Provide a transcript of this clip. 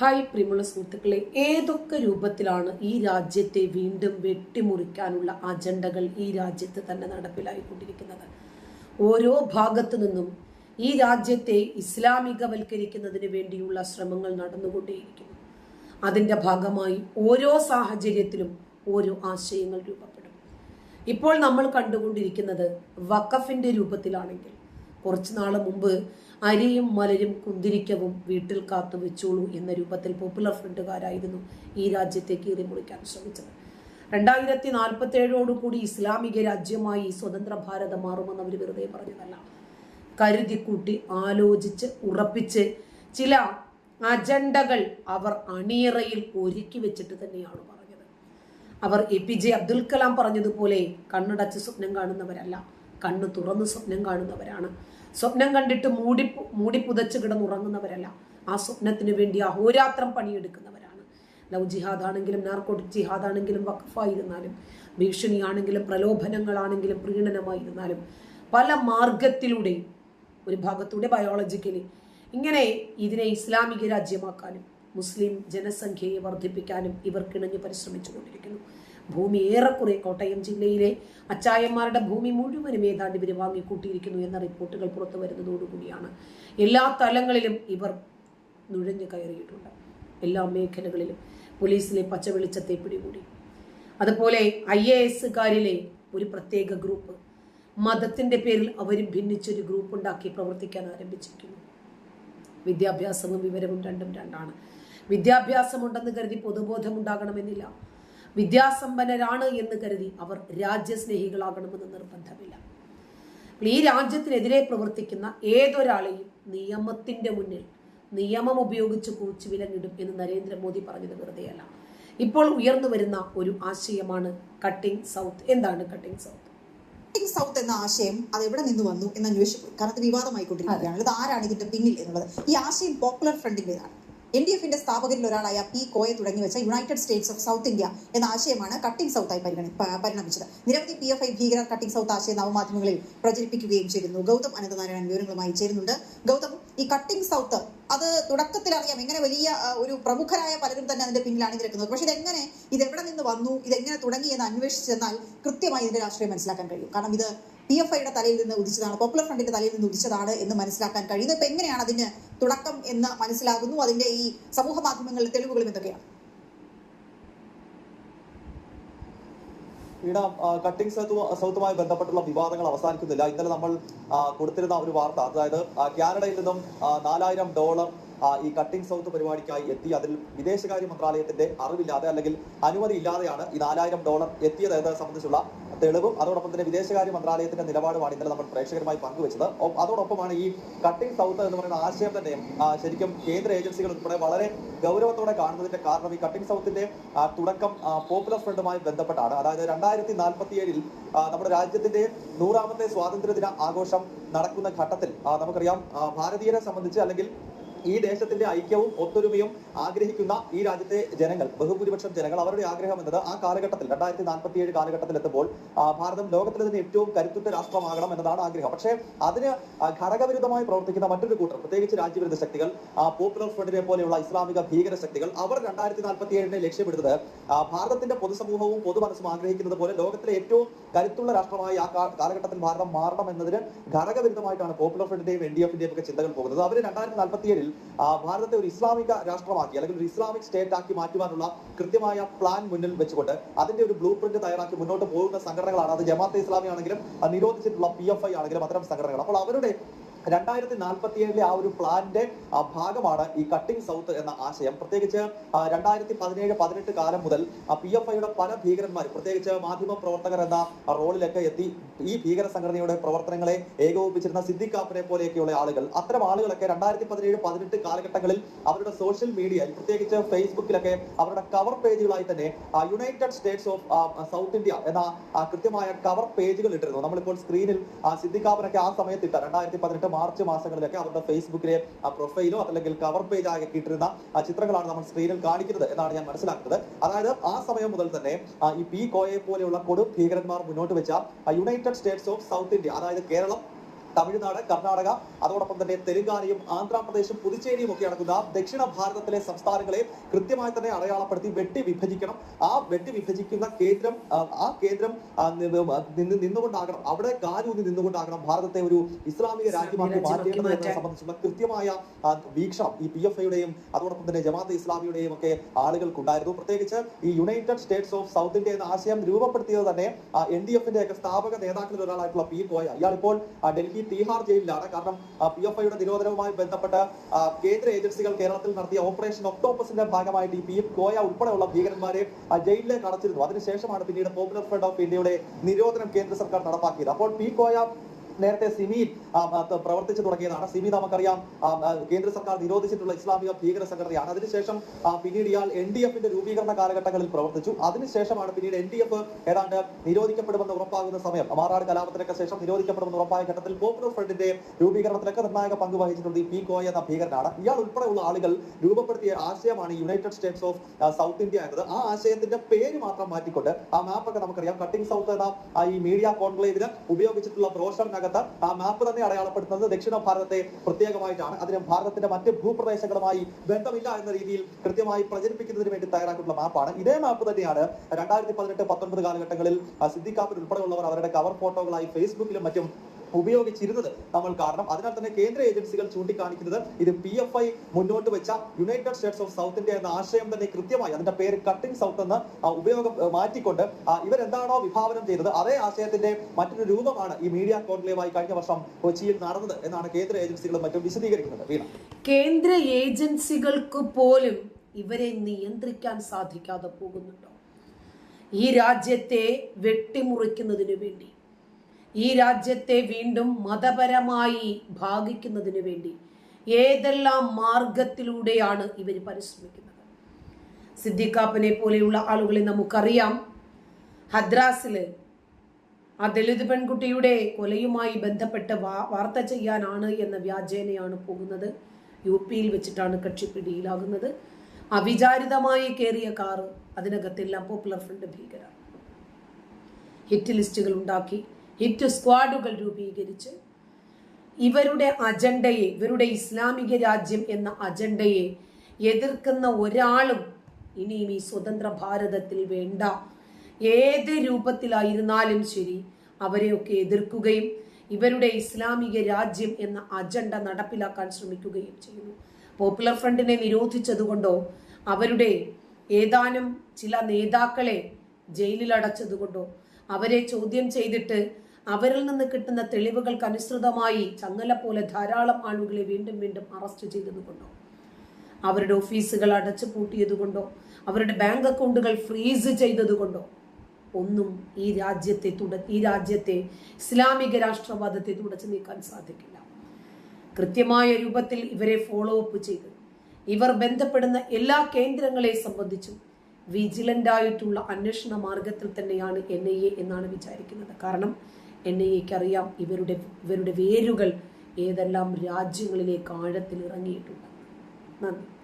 Hi പ്രിയമുള്ള സുഹൃത്തുക്കളെ ഏതൊക്കെ രൂപത്തിലാണ് ഈ രാജ്യത്തെ വീണ്ടും വെട്ടിമുറിക്കാനുള്ള അജണ്ടകൾ ഈ രാജ്യത്ത് തന്നെ നടപ്പിലായിക്കൊണ്ടിരിക്കുന്നത്? ഓരോ ഭാഗത്തു നിന്നും ഈ രാജ്യത്തെ ഇസ്ലാമികവൽക്കരിക്കുന്നതിന് വേണ്ടിയുള്ള ശ്രമങ്ങൾ നടന്നുകൊണ്ടേയിരിക്കുന്നു. അതിന്റെ ഭാഗമായി ഓരോ സാഹചര്യത്തിലും ഓരോ ആശയങ്ങൾ രൂപപ്പെടും. ഇപ്പോൾ നമ്മൾ കണ്ടുകൊണ്ടിരിക്കുന്നത് വഖഫിന്റെ രൂപത്തിലാണെങ്കിൽ കുറച്ചു നാൾ മുമ്പ് അരിയും മലരും കുന്തിരിക്കവും വീട്ടിൽ കാത്തു വെച്ചോളൂ എന്ന രൂപത്തിൽ പോപ്പുലർ ഫ്രണ്ടുകാരായിരുന്നു ഈ രാജ്യത്തെ കീറി മുറിക്കാൻ ശ്രമിച്ചത്. രണ്ടായിരത്തി നാൽപ്പത്തി ഏഴോടുകൂടി ഇസ്ലാമിക രാജ്യമായി സ്വതന്ത്ര ഭാരതം മാറുമെന്ന് അവർ വെറുതെ പറഞ്ഞതല്ല. കരുതിക്കൂട്ടി ആലോചിച്ച് ഉറപ്പിച്ച് ചില അജണ്ടകൾ അവർ അണിയറയിൽ ഒരുക്കി വെച്ചിട്ട് തന്നെയാണ് പറഞ്ഞത്. അവർ A P J Abdul Kalam പറഞ്ഞതുപോലെ കണ്ണടച്ച് സ്വപ്നം കാണുന്നവരല്ല കണ്ണു തുറന്ന് സ്വപ്നം കാണുന്നവരാണ്. സ്വപ്നം കണ്ടിട്ട് മൂടി മൂടി പുതച്ച് കിടന്നുറങ്ങുന്നവരല്ല. ആ സ്വപ്നത്തിന് വേണ്ടി അഹോരാത്രം പണിയെടുക്കുന്നവരാണ്. ലവ് ജിഹാദ് ആണെങ്കിലും നാർക്കോട്ടിക് ജിഹാദ് ആണെങ്കിലും വഖഫായിരുന്നാലും ഭീഷണിയാണെങ്കിലും പ്രലോഭനങ്ങളാണെങ്കിലും പ്രീണനമായിരുന്നാലും പല മാർഗത്തിലൂടെയും ഒരു ഭാഗത്തൂടെ ബയോളജിക്കലി ഇങ്ങനെ ഇതിനെ ഇസ്ലാമിക രാജ്യമാക്കാനും മുസ്ലിം ജനസംഖ്യയെ വർദ്ധിപ്പിക്കാനും ഇവർ കിണഞ്ഞു പരിശ്രമിച്ചു കൊണ്ടിരിക്കുന്നു ഭൂമി ഏറെക്കുറെ കോട്ടയം ജില്ലയിലെ അച്ചായന്മാരുടെ ഭൂമി മുഴുവനും ഏതാണ്ട് ഇവർ വാങ്ങിക്കൂട്ടിയിരിക്കുന്നു എന്ന റിപ്പോർട്ടുകൾ പുറത്തു വരുന്നതോടുകൂടിയാണ്. എല്ലാ തലങ്ങളിലും ഇവർ നുഴഞ്ഞു കയറിയിട്ടുണ്ട്. എല്ലാ മേഖലകളിലും പോലീസിലെ പച്ചവെളിച്ചത്തെ പിടികൂടി. അതുപോലെ ഐ എ എസുകാരിലെ ഒരു പ്രത്യേക ഗ്രൂപ്പ് മതത്തിന്റെ പേരിൽ അവർ ഭിന്നിച്ചൊരു ഗ്രൂപ്പ് ഉണ്ടാക്കി പ്രവർത്തിക്കാൻ ആരംഭിച്ചിരിക്കുന്നു. വിദ്യാഭ്യാസവും വിവരവും രണ്ടും രണ്ടാണ്. വിദ്യാഭ്യാസമുണ്ടെന്ന് കരുതി പൊതുബോധം ഉണ്ടാകണമെന്നില്ല വിദ്യാസമ്പന്നരാണ് എന്ന് കരുതി അവർ രാജ്യസ്നേഹികളാകണമെന്ന് നിർബന്ധമില്ല. ഈ രാജ്യത്തിനെതിരെ പ്രവർത്തിക്കുന്ന ഏതൊരാളെയും നിയമത്തിന്റെ മുന്നിൽ നിയമം ഉപയോഗിച്ച് കുറിച്ചു വിലങ്ങിടും എന്ന് നരേന്ദ്രമോദി പറഞ്ഞത് വെറുതെയല്ല. ഇപ്പോൾ ഉയർന്നു വരുന്ന ഒരു ആശയമാണ് കട്ടിംഗ് സൗത്ത് എന്താണ് കട്ടിംഗ് സൗത്ത് കട്ടിംഗ് സൗത്ത് എന്ന ആശയം അത് എവിടെ നിന്ന് വന്നു എന്ന് അന്വേഷിക്കും കാരണം അത് വിവാദമായിക്കൊണ്ടിരിക്കുകയാണ്. ഇത് ആരാണ് ഇതിന്റെ പിന്നിൽ എന്നുള്ളത്. ഈ ആശയം പോപ്പുലർ ഫ്രണ്ടിന്റേതാണ് എൻ ഡി എഫിന്റെ സ്ഥാപകരിൽ ഒരാളായ പി കോയെ തുടങ്ങി വെച്ച United States of South India എന്ന ആശയമാണ് കട്ടിംഗ് സൗത്തായി പരിഗണി പരിണമിച്ചത്. നിരവധി പി എഫ് ഐ ഭീകരർ കട്ടിംഗ് സൗത്ത് ആശയം നവമാധ്യമങ്ങളിൽ പ്രചരിപ്പിക്കുകയും ചെയ്തിരുന്നു. ഗൗതം അനന്തനാരായണൻ വിവരങ്ങളുമായി ചേരുന്നുണ്ട്. ഗൗതം ഈ കട്ടിംഗ് സൗത്ത് അത് തുടക്കത്തിൽ അറിയാം എങ്ങനെ വലിയ ഒരു പ്രമുഖരായ പലരും തന്നെ അതിന്റെ പിന്നിൽ അണിനിരക്കുന്നത് പക്ഷെ ഇതെങ്ങനെ ഇത് എവിടെ നിന്ന് വന്നു ഇതെങ്ങനെ തുടങ്ങി എന്ന് അന്വേഷിച്ചെന്നാൽ കൃത്യമായി ഇതിന്റെ രാഷ്ട്രീയം മനസ്സിലാക്കാൻ കഴിയും. കാരണം ഇത് പി എഫ് ഐയുടെ തലയിൽ നിന്ന് ഉദിച്ചതാണ്. പോപ്പുലർ ഫ്രണ്ടിന്റെ തലയിൽ നിന്ന് ഉദിച്ചതാണ് എന്ന് മനസ്സിലാക്കാൻ കഴിയുന്നത് ഇപ്പൊ എങ്ങനെയാണ് അതിന് തുടക്കം എന്ന് മനസ്സിലാകുന്നു? അതിന്റെ ഈ സമൂഹ മാധ്യമങ്ങളിലെ തെളിവുകളും എന്തൊക്കെയാണ്? ഈട കട്ടിംഗ് സൗത്ത് സൗത്തുമായി ബന്ധപ്പെട്ടുള്ള വിവാദങ്ങൾ അവസാനിക്കുന്നില്ല. ഇന്നലെ നമ്മൾ കൊടുത്തിരുന്ന ഒരു വാർത്ത അതായത് കാനഡയിൽ നിന്നും നാലായിരം ഡോളർ ഈ കട്ടിംഗ് സൗത്ത് പരിപാടിക്കായി എത്തി. അതിൽ വിദേശകാര്യ മന്ത്രാലയത്തിന്റെ അറിവില്ലാതെ അല്ലെങ്കിൽ അനുമതി ഇല്ലാതെയാണ് ഈ നാലായിരം ഡോളർ എത്തിയത് സംബന്ധിച്ചുള്ള തെളിവും അതോടൊപ്പം തന്നെ വിദേശകാര്യ മന്ത്രാലയത്തിന്റെ നിലപാടുമാണ് ഇന്നലെ നമ്മൾ പ്രേക്ഷകരുമായി പങ്കുവച്ചത്. അതോടൊപ്പമാണ് ഈ കട്ടിംഗ് സൗത്ത് എന്ന് പറയുന്ന ആശയം തന്നെ ശരിക്കും കേന്ദ്ര ഏജൻസികൾ ഉൾപ്പെടെ വളരെ ഗൗരവത്തോടെ കാണുന്നതിന്റെ കാരണം ഈ കട്ടിംഗ് സൗത്തിന്റെ തുടക്കം പോപ്പുലർ ഫ്രണ്ടുമായി ബന്ധപ്പെട്ടാണ്. അതായത് രണ്ടായിരത്തി നാൽപ്പത്തി ഏഴിൽ നമ്മുടെ രാജ്യത്തിന്റെ നൂറാമത്തെ സ്വാതന്ത്ര്യ ദിന ആഘോഷം നടക്കുന്ന ഘട്ടത്തിൽ നമുക്കറിയാം ഭാരതീയരെ സംബന്ധിച്ച് അല്ലെങ്കിൽ ഈ ദേശത്തിന്റെ ഐക്യവും ഒത്തൊരുമയും ആഗ്രഹിക്കുന്ന ഈ രാജ്യത്തെ ജനങ്ങൾ ബഹുഭൂരിപക്ഷം ജനങ്ങൾ അവരുടെ ആഗ്രഹം എന്നത് ആ കാലഘട്ടത്തിൽ രണ്ടായിരത്തി നാൽപ്പത്തി ഏഴ് കാലഘട്ടത്തിൽ എത്തുമ്പോൾ ഭാരതം ലോകത്തിലെ തന്നെ ഏറ്റവും കരുത്തുറ്റ രാഷ്ട്രമാകണം എന്നതാണ് ആഗ്രഹം. പക്ഷേ അതിന് ഘടകവിരുദ്ധമായി പ്രവർത്തിക്കുന്ന മറ്റൊരു കൂട്ടർ പ്രത്യേകിച്ച് രാജ്യവിരുദ്ധ ശക്തികൾ പോപ്പുലർ ഫ്രണ്ടിനെ പോലെയുള്ള ഇസ്ലാമിക ഭീകര ശക്തികൾ അവർ രണ്ടായിരത്തി നാൽപ്പത്തി ഏഴിനെ ലക്ഷ്യമിടുന്നത് ഭാരതത്തിന്റെ പൊതുസമൂഹവും പൊതുമനസ്സും ആഗ്രഹിക്കുന്നത് പോലെ ലോകത്തിലെ ഏറ്റവും കരുത്തുള്ള രാഷ്ട്രമായി ആ കാലഘട്ടത്തിൽ ഭാരതം മാറണം എന്നതിന് ഘടകവിരുദ്ധമായിട്ടാണ് പോപ്പുലർ ഫ്രണ്ടിന്റെയും എൻ ഡി എഫിന്റെയും ഒക്കെ ചിന്തകൾ പോകുന്നത്. അവർ രണ്ടായിരത്തി നാൽപ്പത്തി ഏഴിൽ ഭാരതത്തെ ഒരു ഇസ്ലാമിക രാഷ്ട്രമാക്കി അല്ലെങ്കിൽ ഒരു ഇസ്ലാമിക് സ്റ്റേറ്റ് ആക്കി മാറ്റുവാനുള്ള കൃത്യമായ പ്ലാൻ മുന്നിൽ വെച്ചുകൊണ്ട് അതിന്റെ ഒരു ബ്ലൂ പ്രിന്റ് തയ്യാറാക്കി മുന്നോട്ട് പോകുന്ന സംഘടനകളാണ്. അത് ജമാഅത്തെ ഇസ്ലാമി ആണെങ്കിലും നിരോധിച്ചിട്ടുള്ള പി എഫ് ഐ ആണെങ്കിലും അത്തരം സംഘടനകൾ. അപ്പോൾ അവരുടെ രണ്ടായിരത്തി നാൽപ്പത്തി ഏഴിലെ ആ ഒരു പ്ലാന്റെ ഭാഗമാണ് ഈ കട്ടിംഗ് സൗത്ത് എന്ന ആശയം. പ്രത്യേകിച്ച് രണ്ടായിരത്തി പതിനേഴ് പതിനെട്ട് കാലം മുതൽ പി എഫ് ഐയുടെ പല ഭീകരന്മാർ പ്രത്യേകിച്ച് മാധ്യമ പ്രവർത്തകർ എന്ന റോളിലൊക്കെ എത്തി ഈ ഭീകര സംഘടനയുടെ പ്രവർത്തനങ്ങളെ ഏകോപിപ്പിച്ചിരുന്ന സിദ്ദിഖ് കാപ്പനെ പോലെയൊക്കെയുള്ള ആളുകൾ. അത്തരം ആളുകളൊക്കെ രണ്ടായിരത്തി പതിനേഴ് പതിനെട്ട് കാലഘട്ടങ്ങളിൽ അവരുടെ സോഷ്യൽ മീഡിയയിൽ പ്രത്യേകിച്ച് ഫേസ്ബുക്കിലൊക്കെ അവരുടെ കവർ പേജുകളായി തന്നെ United States of South India എന്ന കൃത്യമായ കവർ പേജുകൾ ഇട്ടിരുന്നു. നമ്മളിപ്പോൾ സ്ക്രീനിൽ ആ, സിദ്ദിഖ് കാപ്പനൊക്കെ ആ സമയത്ത് ഇട്ട രണ്ടായിരത്തി പതിനെട്ട് മാർച്ച് മാസങ്ങളിലൊക്കെ അവരുടെ ഫേസ്ബുക്കിലെ ആ, പ്രൊഫൈലോ അല്ലെങ്കിൽ കവർ പേജ് ആയി ഇട്ടിരുന്ന ആ, ചിത്രങ്ങളാണ് നമ്മൾ സ്ക്രീനിൽ കാണിക്കുന്നത് എന്നാണ് ഞാൻ മനസ്സിലാക്കുന്നത്. അതായത് ആ സമയം മുതൽ തന്നെ ഈ പി കോയെ പോലെയുള്ള കൊടും ഭീകരന്മാർ മുന്നോട്ട് വെച്ച United States of South India അതായത് കേരളം തമിഴ്നാട് കർണാടക അതോടൊപ്പം തന്നെ തെലുങ്കാനയും ആന്ധ്രാപ്രദേശും പുതുച്ചേരിയും ഒക്കെ അടങ്ങുന്ന ദക്ഷിണ ഭാരതത്തിലെ സംസ്ഥാനങ്ങളെ കൃത്യമായി തന്നെ അടയാളപ്പെടുത്തി വെട്ടി വിഭജിക്കണം ആ വെട്ടി വിഭജിക്കുന്ന കേന്ദ്രം ആ, കേന്ദ്രം നിന്ന് നിന്നുകൊണ്ടാകണം അവിടെ കാലൂന്നി നിന്നുകൊണ്ടാകണം ഭാരതത്തെ ഒരു ഇസ്ലാമിക രാജ്യമാക്കി മാറ്റേണ്ടത്. എന്നതിനെ സംബന്ധിച്ചുള്ള കൃത്യമായ വീക്ഷണം ഈ പി എഫ് ഐയുടെയും അതോടൊപ്പം തന്നെ ജമാഅത്ത് ഇസ്ലാമിയുടെയും ഒക്കെ ആളുകൾക്കുണ്ടായിരുന്നു പ്രത്യേകിച്ച് ഈ United States of South India എന്ന ആശയം രൂപപ്പെടുത്തിയത് തന്നെ എൻ ഡി എഫിന്റെ ഒക്കെ സ്ഥാപക നേതാക്കളിൽ ഒരാളായിട്ടുള്ള പി കോയ ഇയാൾ ഇപ്പോൾ ആ, ഡൽഹി തീഹാർ ജയിലിലാണ്. കാരണം പി എഫ് ഐയുടെ നിരോധനവുമായി ബന്ധപ്പെട്ട് കേന്ദ്ര ഏജൻസികൾ കേരളത്തിൽ നടത്തിയ ഓപ്പറേഷൻ ഒക്ടോപ്പസിന്റെ ഭാഗമായിട്ട് ഈ പി എഫ് കോയ ഉൾപ്പെടെയുള്ള ഭീകരന്മാരെ ജയിലിലേക്ക് അടച്ചിരുന്നു. അതിനുശേഷമാണ് പിന്നീട് പോപ്പുലർ ഫ്രണ്ട് ഓഫ് ഇന്ത്യയുടെ നിരോധനം കേന്ദ്ര സർക്കാർ നടപ്പാക്കിയത്. അപ്പോൾ പി കോയ നേരത്തെ ത- പ്രവർത്തിച്ചു തുടങ്ങിയതാണ്. സിമി നമുക്കറിയാം കേന്ദ്ര സർക്കാർ നിരോധിച്ചിട്ടുള്ള ഇസ്ലാമിക ഭീകര സംഘടനയാണ്. അതിനുശേഷം പിന്നീട് ഇയാൾ എൻ ഡി എഫിന്റെ രൂപീകരണ കാലഘട്ടങ്ങളിൽ പ്രവർത്തിച്ചു. അതിനുശേഷമാണ് പിന്നീട് എൻ ഡി എഫ് ഏതാണ്ട് നിരോധിക്കപ്പെടുമെന്ന് ഉറപ്പാകുന്ന സമയം മാറാട് കലാപത്തിനൊക്കെ ശേഷം നിരോധിക്കപ്പെടുമെന്ന് ഉറപ്പായ ഘട്ടത്തിൽ പോപ്പുലർ ഫ്രണ്ടിന്റെ രൂപീകരണത്തിലൊക്കെ നിർണായക പങ്ക് വഹിച്ചിട്ടുണ്ട് ഈ പി കോയ എന്ന ഭീകരനാണ്. ഇയാൾ ഉൾപ്പെടെയുള്ള ആളുകൾ രൂപപ്പെടുത്തിയ ആശയമാണ് United States of South India എന്നത്. ആ ആശയത്തിന്റെ പേര് മാത്രം മാറ്റിക്കൊണ്ട് ആ മാപ്പൊക്കെ നമുക്കറിയാം. കട്ടിംഗ് സൗത്ത് എന്ന ഈ മീഡിയ കോൺക്ലേവിന് ഉപയോഗിച്ചിട്ടുള്ള ബ്രോഷറിനകത്ത് ആ മാപ്പ് തന്നെ അടയാളപ്പെടുത്തുന്നത് ദക്ഷിണ ഭാരതത്തെ പ്രത്യേകമായിട്ടാണ്. അതിന് ഭാരതത്തിന്റെ മറ്റ് ഭൂപ്രദേശങ്ങളുമായി ബന്ധമില്ല എന്ന രീതിയിൽ കൃത്യമായി പ്രചരിപ്പിക്കുന്നതിന് വേണ്ടി തയ്യാറാക്കിയിട്ടുള്ള മാപ്പാണ് ഇതേ മാപ്പ് തന്നെയാണ് രണ്ടായിരത്തി പതിനെട്ട് പത്തൊൻപത് കാലഘട്ടങ്ങളിൽ സിദ്ദിഖ് കാപ്പൻ ഉൾപ്പെടെയുള്ളവർ അവരുടെ കവർ ഫോട്ടോകളായി ഫേസ്ബുക്കിലും മറ്റും ഉപയോഗിച്ചിരുന്നത് നമ്മൾ കാരണം. അതിനാൽ തന്നെ കേന്ദ്ര ഏജൻസികൾ ചൂണ്ടിക്കാണിക്കുന്നത് ഇത് പി എഫ് ഐ മുന്നോട്ട് വെച്ച United States of South India എന്ന ആശയം തന്നെ കൃത്യമായി അതിന്റെ പേര് കട്ടിംഗ് സൗത്ത് എന്ന് ഉപയോഗം മാറ്റിക്കൊണ്ട് ഇവരെന്താണോ വിഭാവനം ചെയ്തത് അതേ ആശയത്തിന്റെ മറ്റൊരു രൂപമാണ് ഈ മീഡിയ കോൺക്ലേവായി കഴിഞ്ഞ വർഷം കൊച്ചിയിൽ നടന്നത് എന്നാണ് കേന്ദ്ര ഏജൻസികളും മറ്റും വിശദീകരിക്കുന്നത്. കേന്ദ്ര ഏജൻസികൾക്ക് പോലും ഇവരെ നിയന്ത്രിക്കാൻ സാധിക്കാതെ പോകുന്നുണ്ടോ? ഈ രാജ്യത്തെ വെട്ടിമുറിക്കുന്നതിന് വേണ്ടി ഈ രാജ്യത്തെ വീണ്ടും മതപരമായി ഭാഗിക്കുന്നതിന് വേണ്ടി ഏതെല്ലാം മാർഗത്തിലൂടെയാണ് ഇവർ പരിശ്രമിക്കുന്നത്? സിദ്ദിഖാപ്പനെ പോലെയുള്ള ആളുകളെ നമുക്കറിയാം. ഹദ്രാസിൽ ആ ദളിത് പെൺകുട്ടിയുടെ കൊലയുമായി ബന്ധപ്പെട്ട് വാർത്ത ചെയ്യാനാണ് എന്ന വ്യാജേനയാണ് പോകുന്നത്. യു പിയിൽ വെച്ചിട്ടാണ് കക്ഷി പിടിയിലാകുന്നത്. അവിചാരിതമായി കയറിയ കാറ് അതിനകത്തെല്ലാം പോപ്പുലർ ഫ്രണ്ട് ഭീകര ഹിറ്റ് ലിസ്റ്റുകൾ ഉണ്ടാക്കി. ഹിറ്റ് സ്ക്വാഡുകൾ രൂപീകരിച്ച് ഇവരുടെ അജണ്ടയെ ഇവരുടെ ഇസ്ലാമിക രാജ്യം എന്ന അജണ്ടയെ എതിർക്കുന്ന ഒരാളും ഇനിയും ഈ സ്വതന്ത്ര ഭാരതത്തിൽ വേണ്ട. ഏത് രൂപത്തിലായിരുന്നാലും ശരി അവരെയൊക്കെ എതിർക്കുകയും ഇവരുടെ ഇസ്ലാമിക രാജ്യം എന്ന അജണ്ട നടപ്പിലാക്കാൻ ശ്രമിക്കുകയും ചെയ്യുന്നു. പോപ്പുലർ ഫ്രണ്ടിനെ നിരോധിച്ചതുകൊണ്ടോ അവരുടെ ഏതാനും ചില നേതാക്കളെ ജയിലിൽ അടച്ചതുകൊണ്ടോ അവരെ ചോദ്യം ചെയ്തിട്ട് അവരിൽ നിന്ന് കിട്ടുന്ന തെളിവുകൾക്ക് അനുസൃതമായി ചങ്ങല പോലെ ധാരാളം ആളുകളെ വീണ്ടും വീണ്ടും അറസ്റ്റ് ചെയ്തതുകൊണ്ടോ അവരുടെ ഓഫീസുകൾ അടച്ചു പൂട്ടിയതുകൊണ്ടോ? അവരുടെ ബാങ്ക് അക്കൗണ്ടുകൾ ഫ്രീസ് ചെയ്തതുകൊണ്ടോ? ഒന്നും ഈ രാജ്യത്തെ തുട ഈ രാജ്യത്തെ ഇസ്ലാമിക രാഷ്ട്രവാദത്തെ തുടച്ചു നീക്കാൻ സാധിക്കില്ല. കൃത്യമായ രൂപത്തിൽ ഇവരെ ഫോളോ അപ്പ് ചെയ്ത് ഇവർ ബന്ധപ്പെടുന്ന എല്ലാ കേന്ദ്രങ്ങളെ സംബന്ധിച്ചും വിജിലന്റായിട്ടുള്ള അന്വേഷണ മാർഗത്തിൽ തന്നെയാണ് എൻ ഐ എ എന്നാണ് വിചാരിക്കുന്നത്. കാരണം എൻ ഐ ഇവരുടെ ഇവരുടെ വേരുകൾ ഏതെല്ലാം രാജ്യങ്ങളിലേക്ക് ആഴത്തിൽ ഇറങ്ങിയിട്ടുണ്ട് നന്ദി.